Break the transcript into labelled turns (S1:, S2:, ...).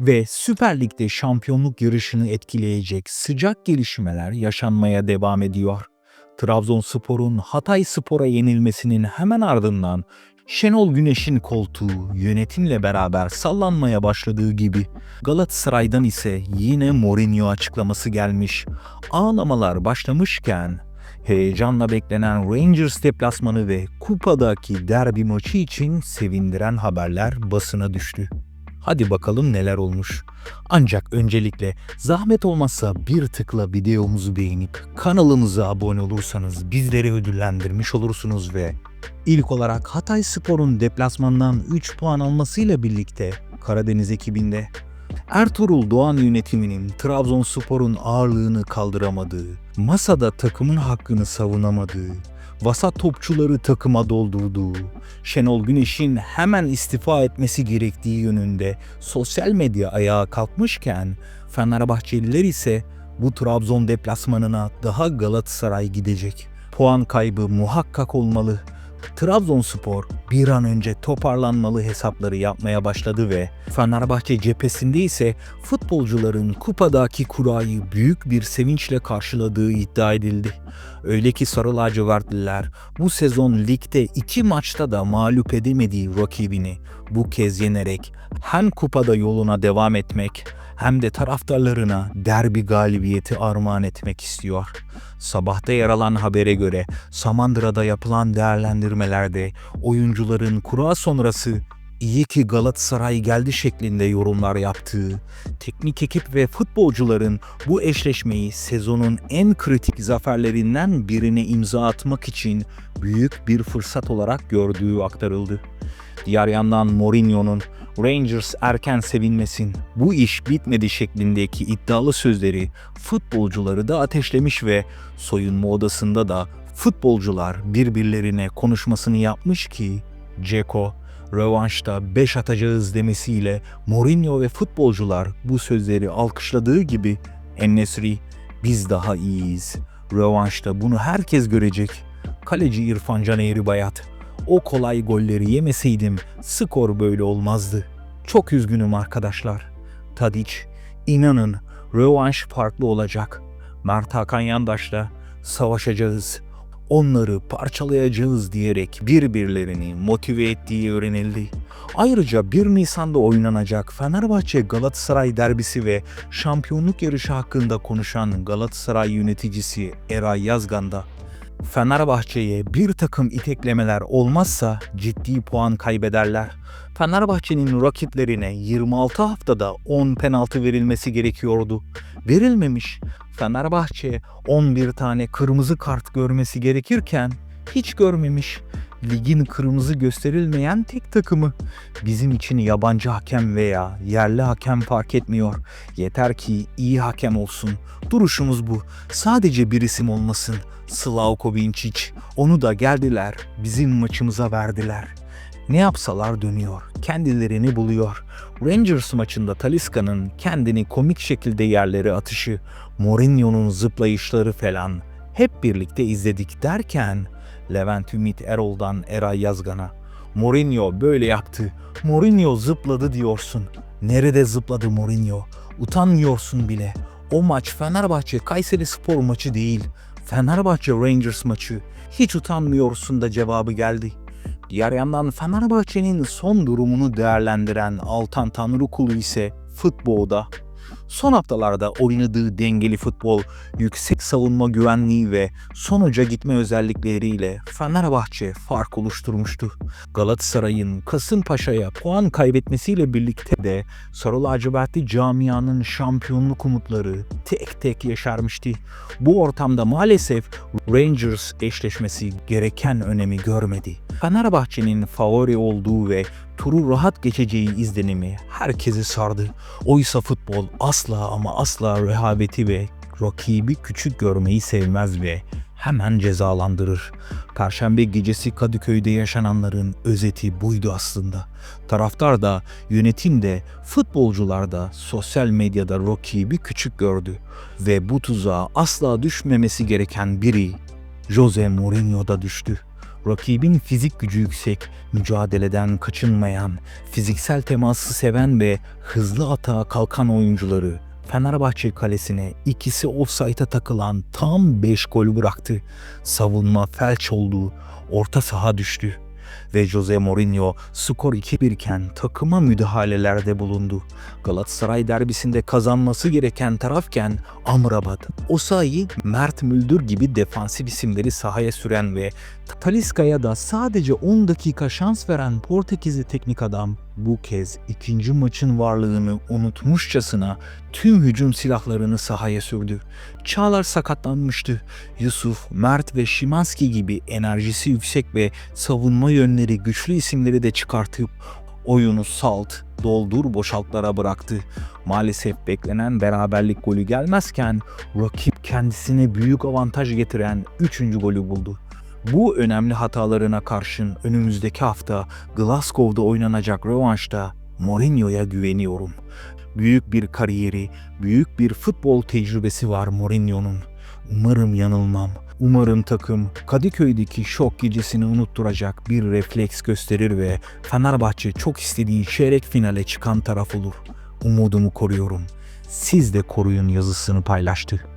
S1: ve Süper Lig'de şampiyonluk yarışını etkileyecek sıcak gelişmeler yaşanmaya devam ediyor. Trabzonspor'un Hatay Spor'a yenilmesinin hemen ardından Şenol Güneş'in koltuğu yönetimle beraber sallanmaya başladığı gibi Galatasaray'dan ise yine Mourinho açıklaması gelmiş. Ağlamalar başlamışken heyecanla beklenen Rangers deplasmanı ve kupadaki derbi maçı için sevindiren haberler basına düştü. Hadi bakalım neler olmuş. Ancak öncelikle zahmet olmazsa bir tıkla videomuzu beğenip kanalımıza abone olursanız bizleri ödüllendirmiş olursunuz ve ilk olarak Hatay Spor'un deplasmandan 3 puan almasıyla birlikte Karadeniz ekibinde Ertuğrul Doğan yönetiminin Trabzonspor'un ağırlığını kaldıramadığı, masada takımın hakkını savunamadığı, vasat topçuları takıma doldurduğu, Şenol Güneş'in hemen istifa etmesi gerektiği yönünde sosyal medya ayağa kalkmışken Fenerbahçeliler ise bu Trabzon deplasmanına daha Galatasaray gidecek. Puan kaybı muhakkak olmalı. Trabzonspor bir an önce toparlanmalı hesapları yapmaya başladı ve Fenerbahçe cephesinde ise futbolcuların kupadaki kurayı büyük bir sevinçle karşıladığı iddia edildi. Öyle ki Sarı Lacivertliler bu sezon ligde iki maçta da mağlup edemediği rakibini bu kez yenerek hem kupada yoluna devam etmek hem de taraftarlarına derbi galibiyeti armağan etmek istiyor. Sabahta yer alan habere göre Samandıra'da yapılan değerlendirmelerde oyuncuların kura sonrası iyi ki Galatasaray geldi şeklinde yorumlar yaptığı, teknik ekip ve futbolcuların bu eşleşmeyi sezonun en kritik zaferlerinden birine imza atmak için büyük bir fırsat olarak gördüğü aktarıldı. Diğer yandan Mourinho'nun Rangers erken sevinmesin, bu iş bitmedi şeklindeki iddialı sözleri futbolcuları da ateşlemiş ve soyunma odasında da futbolcular birbirlerine konuşmasını yapmış ki Ceko rövanşta 5 atacağız demesiyle Mourinho ve futbolcular bu sözleri alkışladığı gibi Ennesri biz daha iyiyiz. Rövanşta bunu herkes görecek. Kaleci İrfan Can Eğribayat o kolay golleri yemeseydim skor böyle olmazdı. Çok üzgünüm arkadaşlar. Tadic, inanın rövanş farklı olacak. Mert Hakan Yandaş'la savaşacağız. Onları parçalayacağız diyerek birbirlerini motive ettiği öğrenildi. Ayrıca 1 Nisan'da oynanacak Fenerbahçe Galatasaray derbisi ve şampiyonluk yarışı hakkında konuşan Galatasaray yöneticisi Eray Yazgan da Fenerbahçe'ye bir takım iteklemeler olmazsa ciddi puan kaybederler. Fenerbahçe'nin rakiplerine 26 haftada 10 penaltı verilmesi gerekiyordu. Verilmemiş. Fenerbahçe 11 tane kırmızı kart görmesi gerekirken hiç görmemiş. Ligin kırmızı gösterilmeyen tek takımı. Bizim için yabancı hakem veya yerli hakem fark etmiyor. Yeter ki iyi hakem olsun. Duruşumuz bu. Sadece bir isim olmasın. Slavko Vinčić. Onu da geldiler. Bizim maçımıza verdiler. Ne yapsalar dönüyor. Kendilerini buluyor. Rangers maçında Talisca'nın kendini komik şekilde yerlere atışı, Mourinho'nun zıplayışları falan hep birlikte izledik derken Levent Ümit Erol'dan Eray Yazgan'a Mourinho böyle yaptı. Mourinho zıpladı diyorsun. Nerede zıpladı Mourinho? Utanmıyorsun bile. O maç Fenerbahçe Kayseri Spor maçı değil. Fenerbahçe Rangers maçı. Hiç utanmıyorsun da cevabı geldi. Diğer yandan Fenerbahçe'nin son durumunu değerlendiren Altan Tanrıkulu ise futbolda son haftalarda oynadığı dengeli futbol, yüksek savunma güvenliği ve sonuca gitme özellikleriyle Fenerbahçe fark oluşturmuştu. Galatasaray'ın Kasımpaşa'ya puan kaybetmesiyle birlikte de Sarı Lacivertli camianın şampiyonluk umutları tek tek yeşermişti. Bu ortamda maalesef Rangers eşleşmesi gereken önemi görmedi. Fenerbahçe'nin favori olduğu ve turu rahat geçeceği izlenimi herkesi sardı. Oysa futbol asla ama asla rehaveti ve rakibi küçük görmeyi sevmez ve hemen cezalandırır. Perşembe gecesi Kadıköy'de yaşananların özeti buydu aslında. Taraftar da, yönetim de, futbolcular da sosyal medyada rakibi küçük gördü. Ve bu tuzağa asla düşmemesi gereken biri Jose Mourinho'da düştü. Rakibin fizik gücü yüksek, mücadeleden kaçınmayan, fiziksel teması seven ve hızlı atağa kalkan oyuncuları Fenerbahçe kalesine ikisi offside'a takılan tam 5 gol bıraktı. Savunma felç oldu, orta saha düştü ve Jose Mourinho skor 2-1 iken takıma müdahalelerde bulundu. Galatasaray derbisinde kazanması gereken tarafken Amrabat, Osayi, Mert Müldür gibi defansif isimleri sahaya süren ve Taliska'ya da sadece 10 dakika şans veren Portekizli teknik adam bu kez ikinci maçın varlığını unutmuşçasına tüm hücum silahlarını sahaya sürdü. Çağlar sakatlanmıştı. Yusuf, Mert ve Şimanski gibi enerjisi yüksek ve savunma yönleri güçlü isimleri de çıkartıp oyunu salt, doldur boşaltlara bıraktı. Maalesef beklenen beraberlik golü gelmezken rakip kendisine büyük avantaj getiren 3. golü buldu. Bu önemli hatalarına karşın önümüzdeki hafta Glasgow'da oynanacak rövanşta Mourinho'ya güveniyorum. Büyük bir kariyeri, büyük bir futbol tecrübesi var Mourinho'nun. Umarım yanılmam. Umarım takım Kadıköy'deki şok gecesini unutturacak bir refleks gösterir ve Fenerbahçe çok istediği çeyrek finale çıkan taraf olur. Umudumu koruyorum. Siz de koruyun yazısını paylaştı.